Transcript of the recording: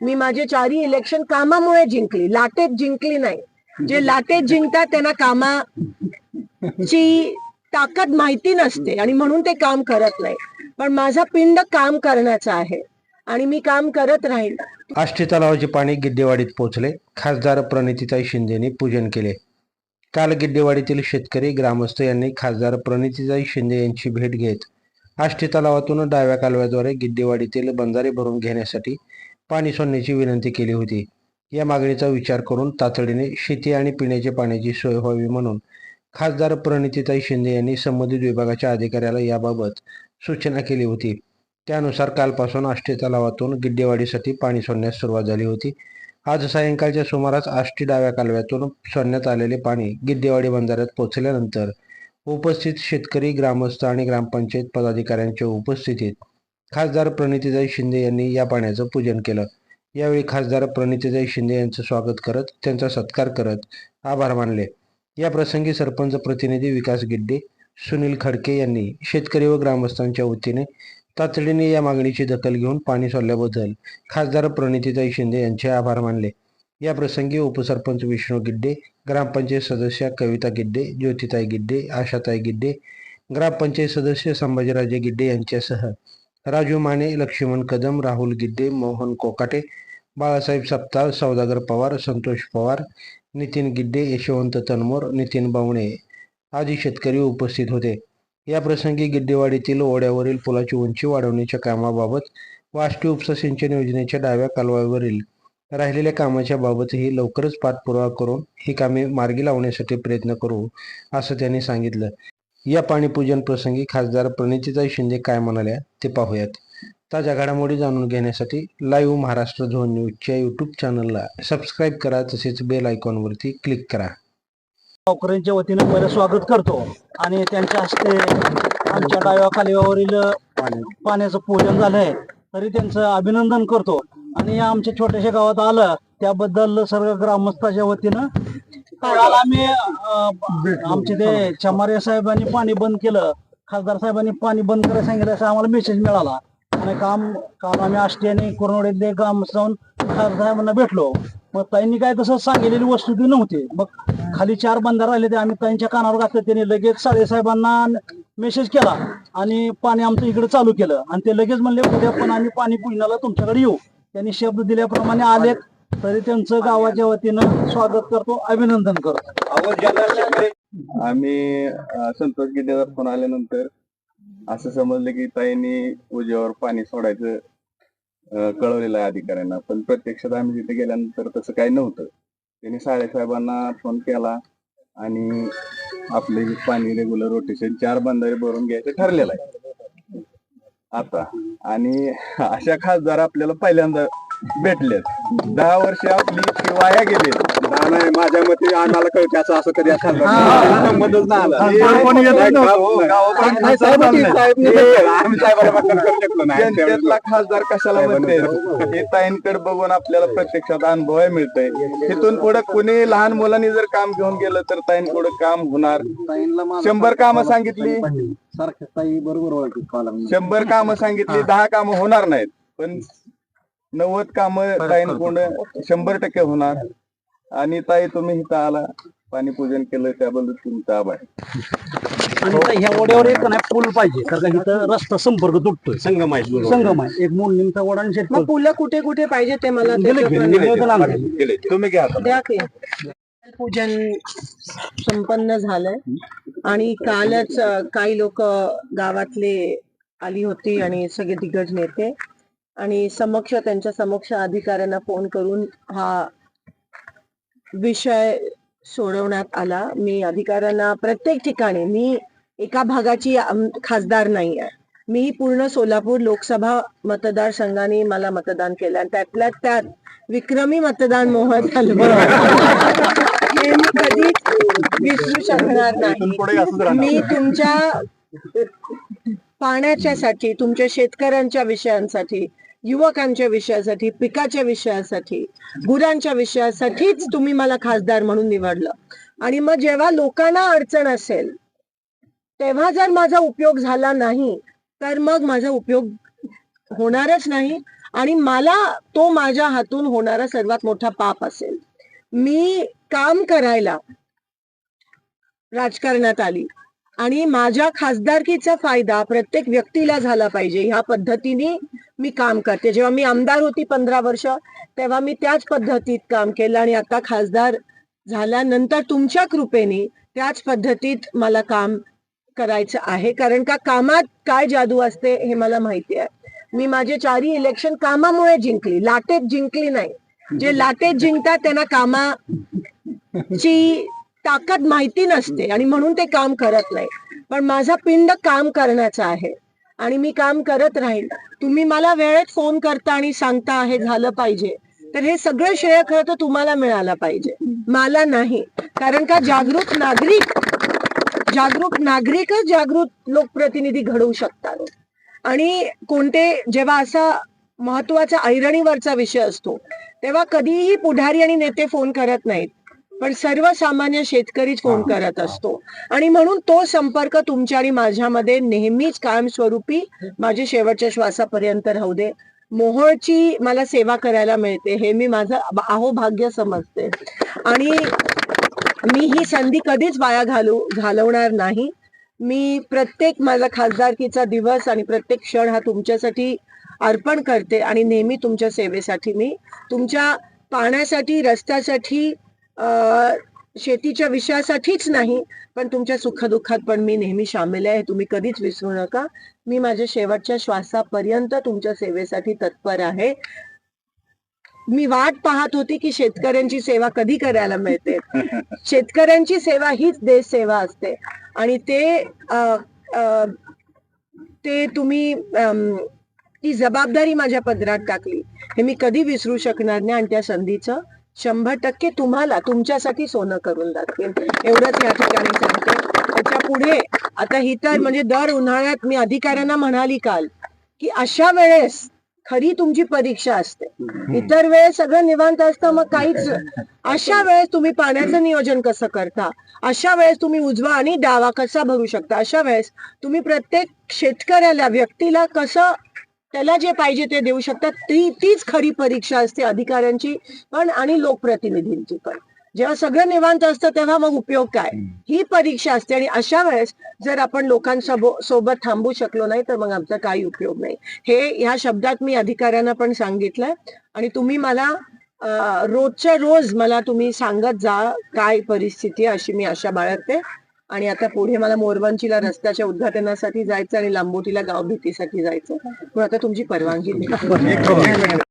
मी माझे चारही इलेक्शन कामामुळे जिंकली. लाटेत जिंकली नाही. जे लाटेत जिंकतात त्यांना कामाची ताकद माहिती नसते आणि म्हणून ते काम करत नाही. पण माझा पिंड काम करण्याचा आहे आणि मी काम करत राहील आष्टी तलावाचे पाणी गिड्डेवाडीत पोहोचले. खासदार प्रणितीताई शिंदेनी पूजन केले. काल गिड्डेवाडीतील शेतकरी ग्रामस्थ यांनी खासदार प्रणितीताई शिंदे यांची भेट घेत आष्टी तलावातून डाव्या कालव्याद्वारे गिड्डेवाडीतील बंधारे भरून घेण्यासाठी पाणी सोडण्याची विनंती केली होती. या मागणीचा विचार करून तातडीने शेती आणि पिण्याच्या पाण्याची सोय व्हावी म्हणून खासदार प्रणितीताई शिंदे यांनी संबंधित विभागाच्या अधिकाऱ्याला याबाबत सूचना केली होती. त्यानुसार कालपासून आष्टी तलावातून गिड्डेवाडीसाठी पाणी सोडण्यास सुरुवात झाली होती. आज सायंकाळच्या सुमारास आष्टी डाव्या कालव्यातून सोडण्यात आलेले पाणी गिड्डेवाडी बंधाऱ्यात पोहोचल्यानंतर उपस्थित शेतकरी ग्रामस्थ आणि ग्रामपंचायत पदाधिकाऱ्यांच्या उपस्थितीत खासदार प्रणितीताई शिंदे यांनी या पाण्याचं पूजन केलं. यावेळी खासदार प्रणितीताई शिंदे यांचं स्वागत करत त्यांचा सत्कार करत आभार मानले. या प्रसंगी सरपंच प्रतिनिधी विकास गिड्डे सुनील खडके यांनी शेतकरी व ग्रामस्थांच्या वतीने तातडीने या मागणीची दखल घेऊन पाणी सोडल्याबद्दल खासदार प्रणितीताई शिंदे यांचे आभार मानले. या प्रसंगी उपसरपंच विष्णू गिड्डे ग्रामपंचायत सदस्य कविता गिड्डे ज्योतिताई गिड्डे आशाताई गिड्डे ग्रामपंचायत सदस्य संभाजीराजे गिड्डे यांच्यासह राजू माने लक्ष्मण कदम राहुल गिड्डे मोहन कोकाटे बाळासाहेब सप्ताळ सौदागर पवार संतोष पवार नितीन गिड्डे यशवंत तनमोर नितीन बावणे आदी शेतकरी उपस्थित होते. या प्रसंगी गिड्डेवाडीतील ओढ्यावरील पुलाची उंची वाढवण्याच्या कामाबाबत वाष्टी उपसा सिंचन योजनेच्या डाव्या कालव्यावरील राहिलेल्या कामाच्या बाबतही लवकरच पाठपुरावा करून ही कामे मार्गी लावण्यासाठी प्रयत्न करू असं त्यांनी सांगितलं. या पाणीपूजन प्रसंगी खासदार प्रणितीताई शिंदे काय म्हणाल्या ते पाहूयात. ताज्या घडामोडी जाणून घेण्यासाठी लाईव्ह महाराष्ट्र झोन न्यूजच्या युट्यूब चॅनलला सबस्क्राईब करा तसेच बेल आयकॉनवरती क्लिक करा. गावकऱ्यांच्या वतीनं पहिलं स्वागत करतो आणि त्यांच्या हस्ते आमच्या डाव्या कालव्यावरील पाण्याचं पूजन झालंय तरी त्यांचं अभिनंदन करतो. आणि या आमच्या छोट्याशा गावात आलं त्याबद्दल सर्व ग्रामस्थाच्या वतीनं आम्ही अं, आमचे ते चमारे साहेबांनी पाणी बंद केलं. खासदार साहेबांनी पाणी बंद करायला सांगितलं असं आम्हाला मेसेज मिळाला. आणि काम काल आम्ही आष्टी आणि कोरनोडे ग्राम जाऊन खासदार साहेबांना भेटलो. मग ताईंनी काय तसं सांगितलेली वस्तू ती नव्हती. मग खाली चार बंधार राहिले ते आम्ही ताईंच्या कानावर घातलं. त्यांनी लगेच साहेबांना मेसेज केला आणि पाणी आमचं इकडे चालू केलं. आणि ते लगेच म्हणले उद्या पण आम्ही पाणी पुण्याला तुमच्याकडे येऊ. त्यांनी शब्द दिल्याप्रमाणे आले तरी त्यांचं गावाच्या वतीनं स्वागत करतो अभिनंदन करतो. आम्ही अं, संतोष गिड्डेचा फोन आल्यानंतर असं समजलं की ताईंनी पूजेवर पाणी सोडायचं अं, कळवलेलं आहे अधिकाऱ्यांना. पण प्रत्यक्षात आम्ही तिथे गेल्यानंतर तसं काही नव्हतं. त्यांनी साहेबांना फोन केला आणि आपले पाणी रेग्युलर रोटेशन चार बंधारे भरून घ्यायचं ठरलेलं आहे. आता आणि अशा खासदार आपल्याला पहिल्यांदा भेटलेत. दहा वर्ष आपली वाया गेली. नाही माझ्या मते आम्हाला कळते असं कधी असं संबंधच नाही आला. हे गाव- गावापर्यंत हे आम्ही साहेबाला मतदान करू शकलो नाही. जनतेतला खासदार कशाला म्हणते हे ताईंकडे बघून आपल्याला प्रत्यक्षात अनुभव मिळतंय. तिथून पुढे कुणी लहान मुलांनी जर काम घेऊन गेलं तर ताईंपुढे काम होणार. शंभर कामं सांगितली? सारखं ताई बरोबर शंभर कामं सांगितली दहा कामं होणार नाहीत. पण नव्वद कामं ताईंकडून शंभर टक्के होणार. आणि ताई तुम्ही इथं आला. पाणी पूजन केलं त्याबद्दल तुमचा आभार. आणि आता ह्या ओढ्यावर एक नाही पूल पाहिजे. कारण का इथं रस्ता संपर्क तुटतोय. संगम आहे संगम आहे एक मूल निमता ओढा आणि शेतकरी. मग कुठे कुठे पाहिजे ते मला निवेदन. तुम्ही घ्या आता. द्या की. पूजन संपन्न झालंय. आणि कालच अ, काही लोक गावातले आली होती आणि सगळे दिग्गज नेते. आणि समक्ष त्यांच्या समक्ष अधिकाऱ्यांना फोन करून हा विषय सोडवण्यात आला. मी अधिकाऱ्यांना प्रत्येक ठिकाणी मी एका भागाची खासदार नाही आहे मी पूर्ण सोलापूर लोकसभा मतदारसंघाने मला मतदान केलं आणि त्यातल्या त्यात विक्रमी मतदान मोहन हे मी कधीच विसरू शकणार नाही. मी तुमच्या पाण्याच्यासाठी तुमच्या शेतकऱ्यांच्या विषयांसाठी युवकांच्या विषयासाठी पिकाच्या विषयासाठी गुरांच्या विषयासाठीच तुम्ही मला खासदार म्हणून निवडलं. आणि मग जेव्हा लोकांना अडचण असेल तेव्हा जर माझा उपयोग झाला नाही तर मग माझा उपयोग होणारच नाही आणि मला तो माझ्या हातून होणारा सर्वात मोठा पाप असेल. मी काम करायला राजकारणात आली. आणि माझ्या खासदारकीचा फायदा प्रत्येक व्यक्तीला झाला पाहिजे. ह्या पद्धतीने मी काम करते. जेव्हा मी आमदार होती पंधरा वर्ष तेव्हा मी त्याच पद्धतीत काम केलं आणि आता खासदार झाल्यानंतर तुमच्या कृपेने त्याच पद्धतीत मला काम करायचं आहे. कारण का कामात काय जादू असते हे मला माहिती आहे. मी माझे चारही इलेक्शन कामामुळे जिंकली. लाटेत जिंकली नाही. जे लाटेत जिंकतात त्यांना कामाची ताकद माहिती नसते आणि म्हणून ते काम करत नाही. पण माझा पिंड काम करण्याचा आहे आणि मी काम करत राहील तुम्ही मला वेळेत फोन करता आणि सांगता हे झालं पाहिजे. तर हे सगळं श्रेय खरं तर तुम्हाला मिळालं पाहिजे. मला नाही. कारण का जागरूक नागरिक जागरूक नागरिकच जागृत लोकप्रतिनिधी घडवू शकतात. आणि कोणते जेव्हा असा महत्त्वाचा ऐरणीवरचा विषय असतो तेव्हा कधीही पुढारी आणि नेते फोन करत नाहीत. पण सर्वसामान्य शेतकरीच फोन करत असतो? आणि म्हणून तो संपर्क तुमच्या आणि माझ्यामध्ये नेहमीच कायमस्वरूपी माझे शेवटच्या श्वासापर्यंत राहू दे. मोहोळची मला सेवा करायला मिळते हे मी माझं अहोभाग्य समजते. आणि मी ही संधी कधीच वाया घालू घालवणार नाही. मी प्रत्येक माझा खासदारकीचा दिवस आणि प्रत्येक क्षण हा तुमच्यासाठी अर्पण करते आणि नेहमी तुमच्या सेवेसाठी मी तुमच्या पाण्यासाठी रस्त्यासाठी शेतीच्या विषयासाठीच नाही पण तुमच्या सुखदुःखात पण मी नेहमी सामील आहे. तुम्ही कधीच विसरू नका. मी माझ्या शेवटच्या श्वासापर्यंत तुमच्या सेवेसाठी तत्पर आहे. मी वाट पाहत होती की शेतकऱ्यांची सेवा कधी करायला मिळते? शेतकऱ्यांची सेवा हीच देश सेवा असते. आणि ते अ, आ, ते तुम्ही ती जबाबदारी माझ्या पदरात टाकली. हे मी कधी विसरू शकणार नाही आणि त्या संधीचं शंभर टक्के तुम्हाला तुमच्यासाठी सोनं करून दाखवेन. एवढंच या ठिकाणी सांगते. त्याच्या पुढे आता ही तर म्हणजे दर उन्हाळ्यात मी अधिकाऱ्यांना म्हणाली काल की अशा वेळेस खरी तुमची परीक्षा असते. इतर वेळेस सगळं निवांत असतं मग काहीच अशा वेळेस तुम्ही पाण्याचं नियोजन कसं करता? अशा वेळेस तुम्ही उजवा आणि डावा कसा भरू शकता? अशा वेळेस तुम्ही प्रत्येक शेतकऱ्याला व्यक्तीला कसं त्याला जे पाहिजे ते देऊ शकतात. ती तीच खरी परीक्षा असते अधिकाऱ्यांची पण आणि लोकप्रतिनिधींची पण. जेव्हा सगळं निवांत असतं तेव्हा मग उपयोग काय? ही परीक्षा असते आणि अशा वेळेस जर आपण लोकांसोबत सोबत थांबू शकलो नाही तर मग आमचा काही उपयोग नाही. हे ह्या शब्दात मी अधिकाऱ्यांना पण सांगितलंय आणि तुम्ही मला रोजच्या रोज मला तुम्ही सांगत जा काय परिस्थिती अशी मी आशा बाळगते. आणि आता पुढे मला मोरवंचीला रस्त्याच्या उद्घाटनासाठी जायचं आणि लांबोटीला गाव भेटीसाठी जायचं. पण आता तुमची परवानगी.